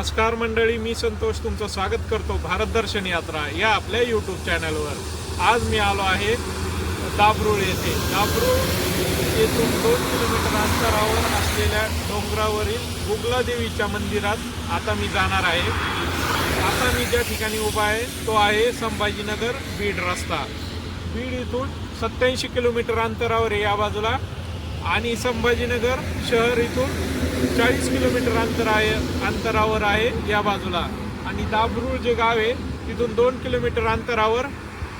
नमस्कार मंडळी मी संतोष तुमचं स्वागत करतो भारत दर्शन यात्रा या आपल्या यूट्यूब चॅनलवर आज मी आलो आहे दाबरूळ येथे. दाबरूळ येथून दोन किलोमीटर अंतरावर असलेल्या डोंगरावरील गुगला देवीच्या मंदिरात आता मी जाणार आहे. आता मी ज्या ठिकाणी उभा आहे तो आहे संभाजीनगर बीड रस्ता. बीड इथून सत्याऐंशी किलोमीटर अंतरावर या बाजूला. आणि संभाजीनगर शहर इथून चाळीस किलोमीटर अंतर आहे अंतरावर आहे या बाजूला. आणि दाबरूळ जे गाव आहे तिथून दोन किलोमीटर अंतरावर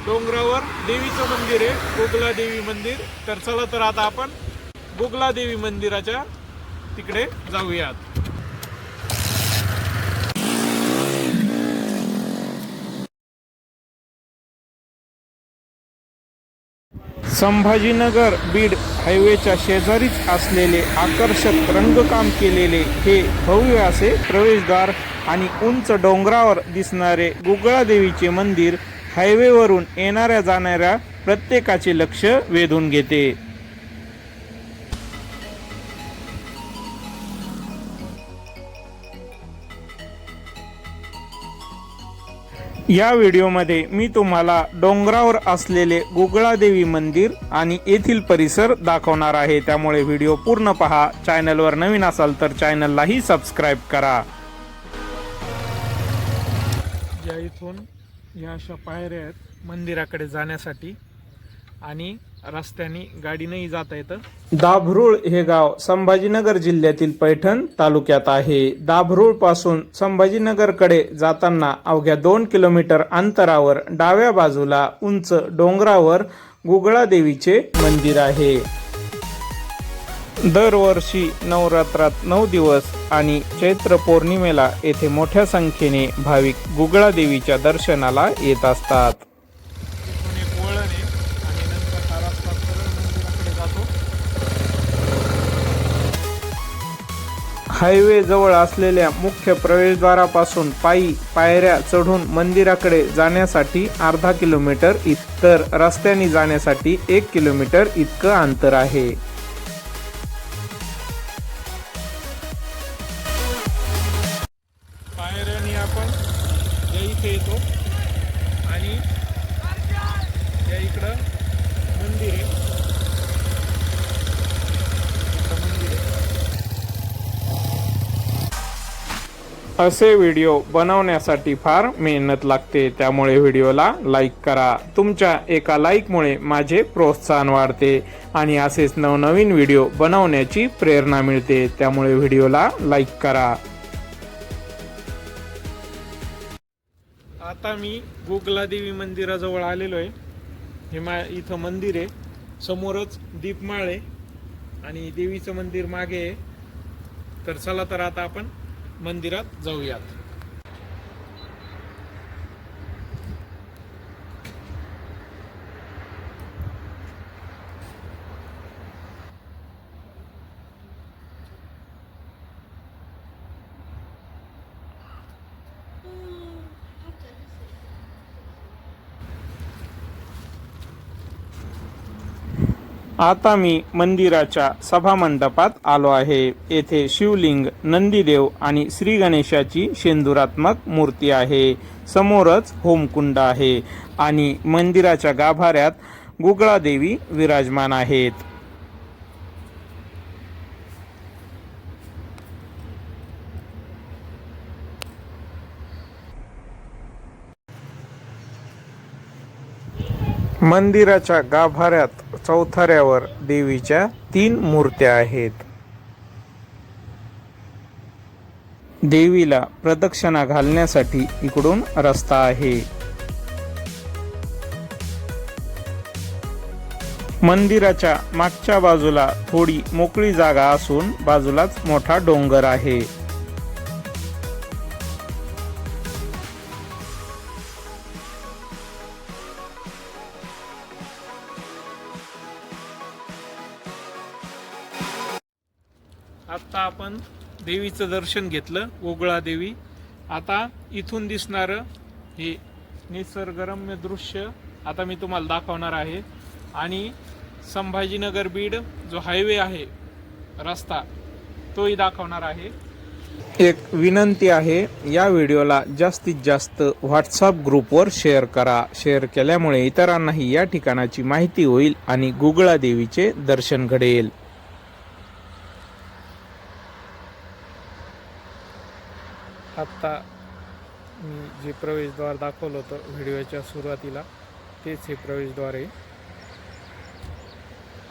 डोंगरावर देवीचं मंदिर आहे गुगला देवी मंदिर. तर चला तर आता आपण गुगला देवी मंदिराच्या तिकडे जाऊयात. संभाजीनगर बीड हायवेच्या शेजारीच असलेले आकर्षक रंगकाम केलेले हे भव्य असे प्रवेशद्वार आणि उंच डोंगरावर दिसणारे गुगळा देवीचे मंदिर हायवेवरून येणाऱ्या जाणाऱ्या प्रत्येकाचे लक्ष वेधून घेते. या व्हिडिओमध्ये मी तुम्हाला डोंगरावर असलेले गुगळादेवी मंदिर आणि येथील परिसर दाखवणार आहे. त्यामुळे व्हिडिओ पूर्ण पहा. चॅनलवर नवीन असाल तर चॅनललाही सबस्क्राईब करा. या इथून या अशा पायऱ्या आहेत मंदिराकडे जाण्यासाठी. आणि रस्त्याने गाडीनेही जाता येतं. दाभरूळ हे गाव संभाजीनगर जिल्ह्यातील पैठण तालुक्यात आहे. दाभरुळपासून संभाजीनगरकडे जाताना अवघ्या दोन किलोमीटर अंतरावर डाव्या बाजूला उंच डोंगरावर गुगळा देवीचे मंदिर आहे. दरवर्षी नवरात्रात नऊ दिवस आणि चैत्र पौर्णिमेला येथे मोठ्या संख्येने भाविक गुगळा देवीच्या दर्शनाला येत असतात. हायवे जवळ असलेल्या मुख्य प्रवेशद्वारापासून पायी पायऱ्या चढून मंदिराकडे जाण्यासाठी अर्धा किलोमीटर इतर रस्त्याने जाण्यासाठी एक किलोमीटर इतकं अंतर आहे. पायऱ्याने आपण इथे येतो आणि या इकडं मंदिर आहे इकडं मंदिर आहे असे व्हिडिओ बनवण्यासाठी फार मेहनत लागते. त्यामुळे व्हिडिओला लाईक करा. तुमच्या एका लाईकमुळे माझे प्रोत्साहन वाढते आणि असेच नवनवीन व्हिडिओ बनवण्याची प्रेरणा मिळते. त्यामुळे व्हिडिओला लाईक करा. आता मी गोगला देवी मंदिराजवळ आलेलो आहे हे मा इथं मंदिर आहे. समोरच दीपमाळ आहे आणि देवीचं मंदिर मागे आहे. तर चला तर आता आपण मंदिरात जाऊयात. आता मी मंदिराच्या सभामंडपात आलो आहे. येथे शिवलिंग नंदीदेव आणि श्री गणेशाची शेंदुरात्मक मूर्ती आहे. समोरच होमकुंड आहे आणि मंदिराच्या गाभाऱ्यात गुगळादेवी विराजमान आहेत. मंदिराच्या गाभाऱ्यात चौथऱ्यावर देवीच्या तीन मूर्त्या आहेत. देवीला प्रदक्षिणा घालण्यासाठी इकडून रस्ता आहे. मंदिराच्या मागच्या बाजूला थोडी मोकळी जागा असून बाजूलाच मोठा डोंगर आहे. आत्ता आपण देवीचं दर्शन घेतलं गोगळा देवी. आता इथून दिसणारं हे निसर्गरम्य दृश्य आता मी तुम्हाला दाखवणार आहे. आणि संभाजीनगर बीड जो हायवे आहे रस्ता तोही दाखवणार आहे. एक विनंती आहे या व्हिडिओला जास्तीत जास्त व्हॉट्सअप ग्रुपवर शेअर करा. शेअर केल्यामुळे इतरांनाही या ठिकाणाची माहिती होईल आणि गुगळा देवीचे दर्शन घडेल. आत्ता मी जे प्रवेशद्वार दाखवलं होतं व्हिडिओच्या सुरुवातीला तेच हे प्रवेशद्वार आहे.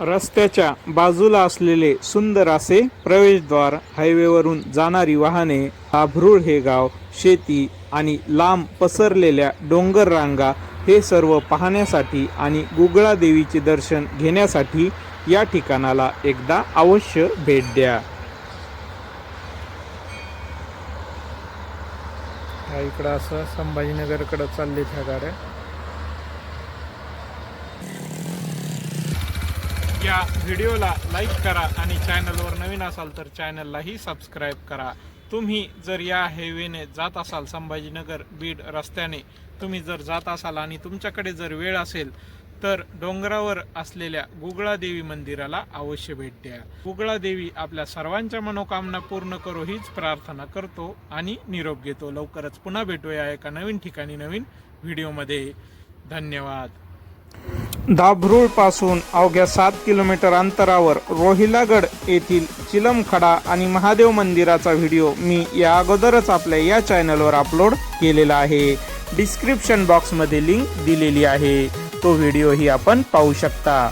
रस्त्याच्या बाजूला असलेले सुंदर असे प्रवेशद्वार हायवेवरून जाणारी वाहने आभरूळ हे गाव शेती आणि लांब पसरलेल्या डोंगर रांगा हे सर्व पाहण्यासाठी आणि गुगळा देवीचे दर्शन घेण्यासाठी या ठिकाणाला एकदा अवश्य भेट द्या. इकडं असं संभाजीनगरकडं चालले ह्या गाड्या. या व्हिडिओला लाईक करा आणि चॅनलवर नवीन असाल तर चॅनललाही सबस्क्राईब करा. तुम्ही जर या हायवेने जात असाल संभाजीनगर बीड रस्त्याने तुम्ही जर जात असाल आणि तुमच्याकडे जर वेळ असेल तर डोंगरावर असलेल्या गुगळादेवी मंदिराला अवश्य भेट द्या. गुगळादेवी आपल्या सर्वांच्या मनोकामना पूर्ण करो हीच प्रार्थना करतो आणि निरोप घेतो. लवकरच पुन्हा भेटूया एका नवीन ठिकाणी नवीन व्हिडिओमध्ये. धन्यवाद. दाभरूळपासून अवघ्या सात किलोमीटर अंतरावर रोहिलागड येथील चिलमखडा आणि महादेव मंदिराचा व्हिडिओ मी या अगोदरच आपल्या या चॅनलवर अपलोड केलेला आहे. डिस्क्रिप्शन बॉक्समध्ये लिंक दिलेली आहे. तो व्हिडिओही आपण पाहू शकता.